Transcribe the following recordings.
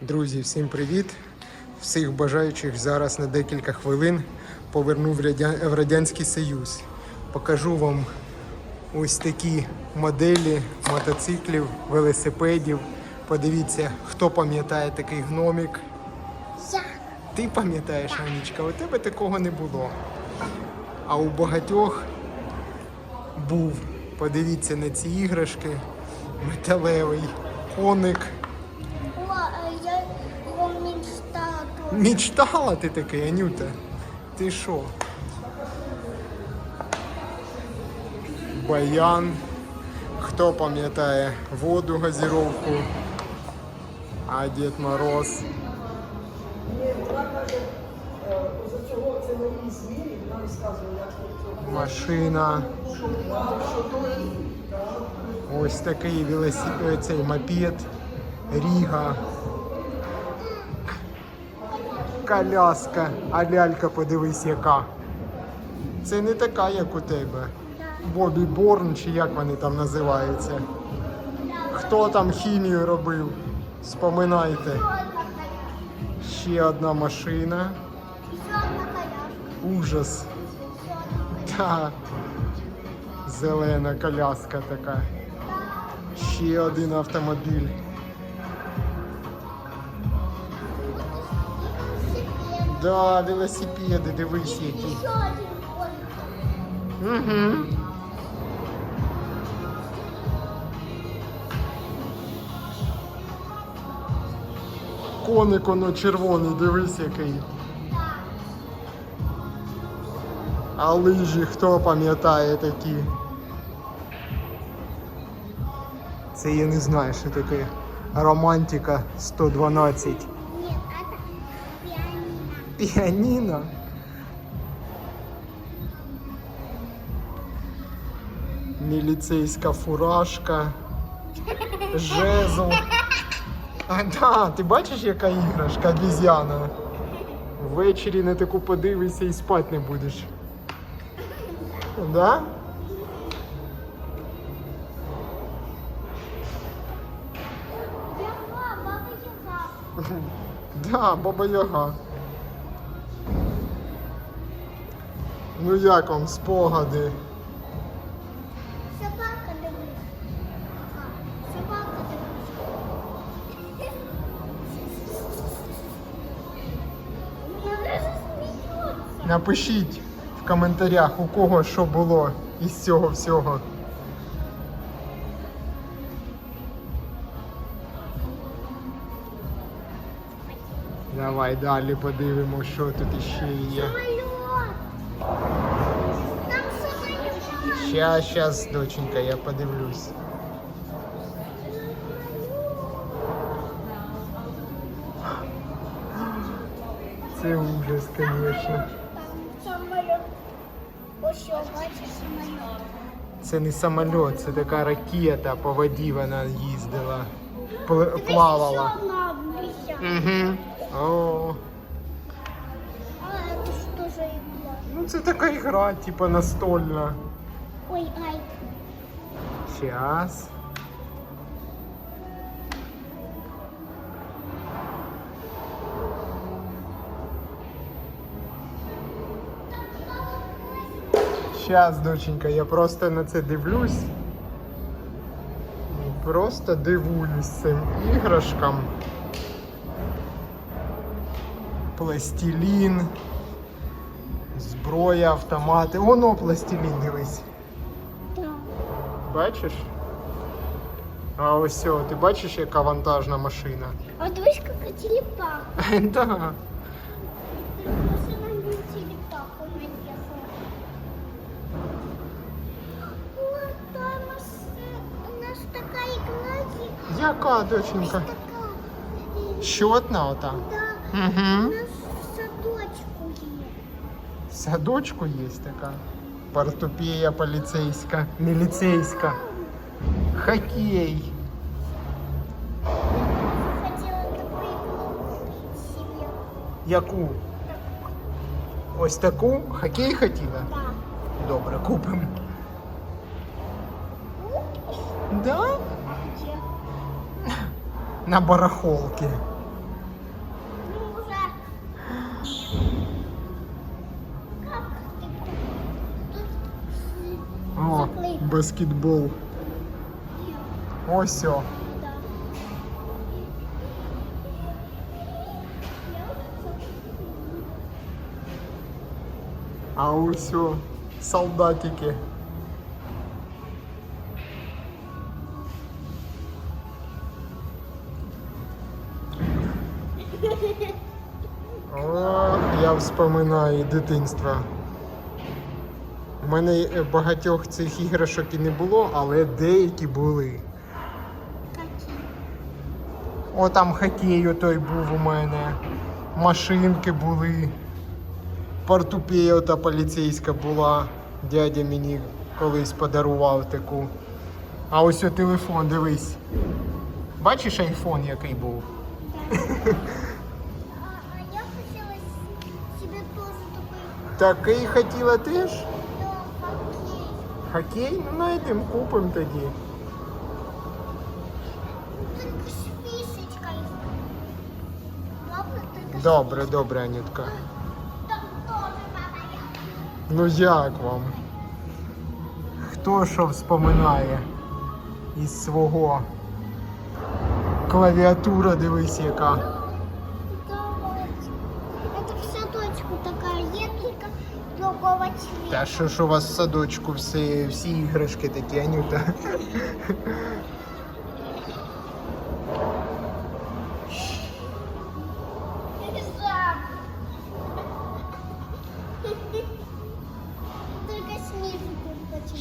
Друзі, всім привіт! Всіх бажаючих зараз на декілька хвилин поверну в, Радя- в Радянський Союз. Покажу вам ось такі моделі мотоциклів, велосипедів. Подивіться, хто пам'ятає такий гномік. Я. Ти пам'ятаєш, Анічка, у тебе такого не було. А у багатьох був. Подивіться на ці іграшки. Металевий коник. О, а я его мечтала ти таки, Анюта? Ти що? Баян. Хто пам'ятає воду газіровку? А Дід Мороз. Машина. Ось такий велосипед, цей мопед. Ріга. Коляска. А лялька, подивись, яка. Це не така, як у тебе. Бобі Борн, чи як вони там називаються. Хто там хімію робив? Споминайте. Ще одна машина. Ужас. Та зелена коляска така. Ще один автомобіль. Да, велосипеди, дивись які. Еще один. Угу. Коник воно червоний, дивись який. А лижі хто пам'ятає такі? Це я не знаю, що таке. Романтика 112. Піаніно. Міліцейська фуражка. Жезл. А, да, ти бачиш, яка іграшка, обіз'яна? Ввечері на таку подивишся і спати не будеш. Да? Да, баба Яга. Ну як вам спогади? Собака дивись. Собака дивись. Вона даже сміється. Напишіть в коментарях, у кого що було із цього всього. Давай далі подивимося, що тут іще є. Самолет. Щас, доченька, я подивлюсь. Це ужас, звісно. Це не самоліт, це така ракета, по воді вона їздила, плавала. Угу. О, ну це така ігра, типа настольна. Ой, ай. Щас. Щас, доченька, я просто на це дивлюсь. Просто дивуюсь цим іграшкам. Пластилін, зброя, автомати. Воно пластилін, дивись. Да. Бачиш? А ось о, ти бачиш, яка вантажна машина? А дивись, как телепах. да. Машина не телепах, он наехал. Вот там машина. У нас такая игра есть. Яка доченька? Такая. Щотна ота. Да. У Угу. нас в садочку есть. В садочку є така. Портупея поліцейська, міліцейська. Хокей. Хотела такую игру купить себе. Яку? Ось таку? Хокей хотіла? Да. Добре, купимо. Купишь? Да? Где? На барахолки. Баскетбол. Ось о. Да. А ось о, солдатики. О, я вспоминаю дитинство. У мене е, багатьох цих іграшок і не було, але деякі були. О, там хокей той був у мене. Машинки були. Портупея та поліцейська була. Дядя мені колись подарував таку. А ось о телефон, дивись. Бачиш айфон, який був? А, а я хотела с- себе тоже такой Такий хотіла теж? Хокей? Ну, знайдемо, купимо тоді. Только с фишечкой. Добре, Добре, добре, Анютка. Там. Ну як вам? Хто що вспоминає із свого? Клавіатура, дивись яка. Другого. Та що ж у вас в садочку всі, всі іграшки такі, Анюта?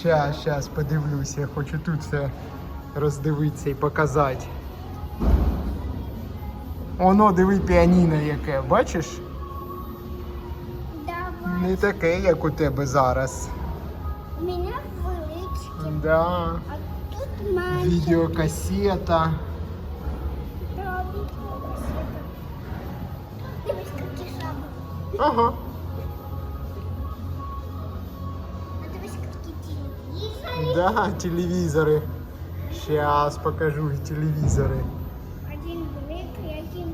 Щас, щас, подивлюся, я хочу тут все роздивитися і показати. Оно, диви піаніно яке, бачиш? Давай. Не таке, як у тебе зараз. У меня вылычки. Да. А тут маленький. Відеокасета. Да, видеокассета. Дивись, какие жабы. Ага. А дивись, какие телевизоры. Да, телевізори. Щас покажу і телевізори. Один великий, один.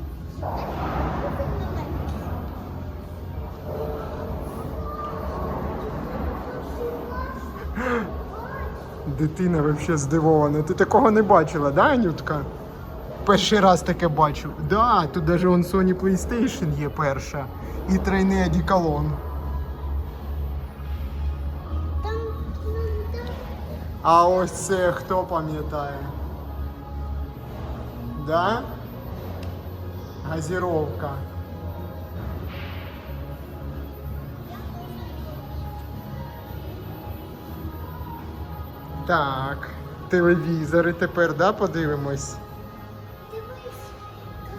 Дитина взагалі здивована. Ти такого не бачила, да, Анютка? Перший раз таке бачу. Да, тут навіть он Sony PlayStation є перша. І тройний одеколон. А ось це хто пам'ятає? Да? Газіровка. Так, телевізори тепер, да, подивимось. Дивись,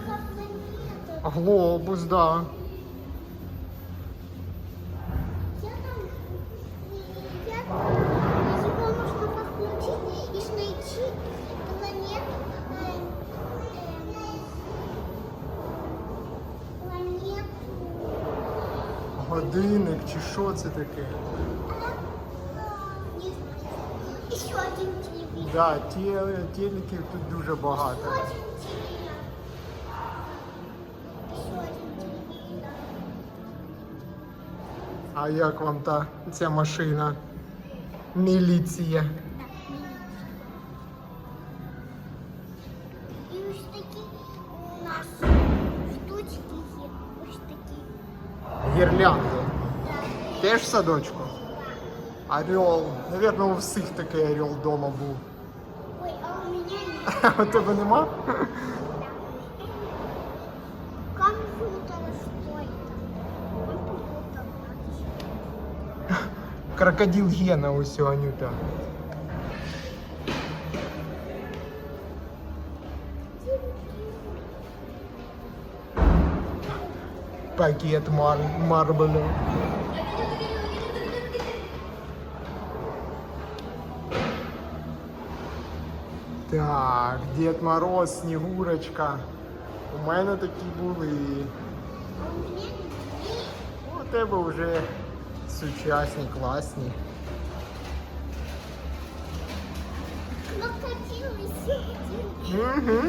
яка планета. Глобус, да. Я там, я, его нужно планету, планету. Годинник чи що це таке знаю. Еще один телевизор. Да, теле, телеків тут дуже багато. А як вам та ця машина? Міліція. І ось такі у нас штучки є. Ось такі. Гірлянди. Теж в садочку? Орел. Навірно, у всіх такий орел вдома був. Ой, а у меня нет. А у тебе нема? Крокодил Гена ось у Анюта. Пакет мар марбелю. Так, Дід Мороз, Снігурочка. У мене такі були. У меня нет. У тебе вже сучасні, класні. Угу.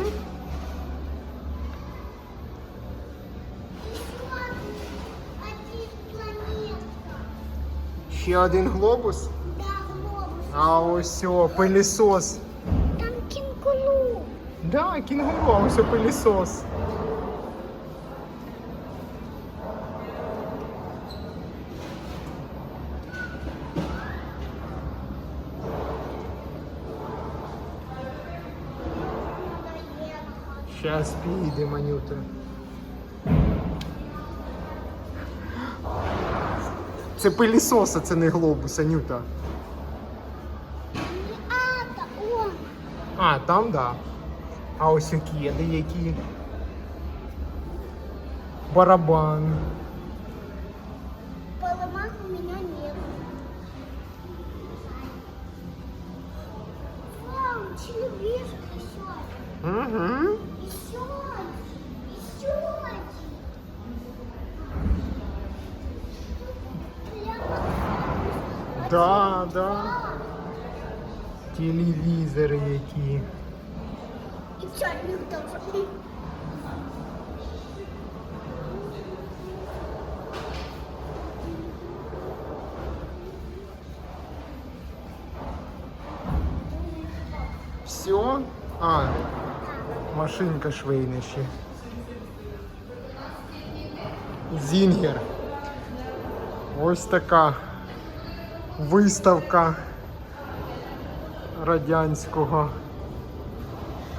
Еще один планетка. Ще один глобус. Да, глобус. А ось о, пилісос. Да, кінгуру, ось о пилісос. Щас піде, манюта. Це пилісос, а це не глобус, Анюта. А, та. А, там да. А ось де які. Барабан. Поломах у меня нет. Вау, телевизор еще. Угу. Еще. Еще Да, да. Телевізори які. Чайник. Все? А, машинка швейна ще. Зінгер. Ось така виставка радянського.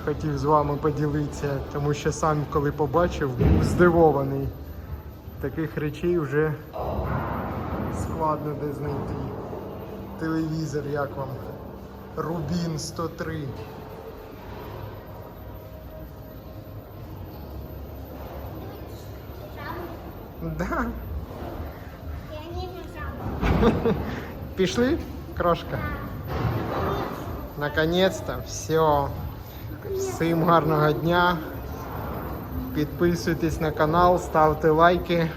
Хотів з вами поділитися, тому що сам, коли побачив, був здивований. Таких речей вже складно де знайти. Телевізор, як вам? Рубін 103. Да. Пішли, крошка? Наконець-то, все. Всім гарного дня. Підписуйтесь на канал, ставте лайки.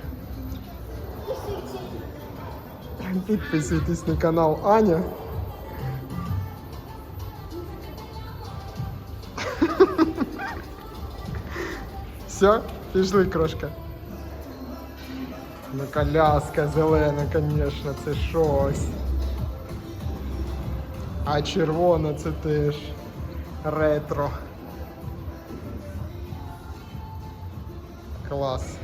Підписуйтесь на канал Аня. Все, пішли, крошка. Ну, коляска зелена, звісно, це щось. А червона це теж ретро. Клас.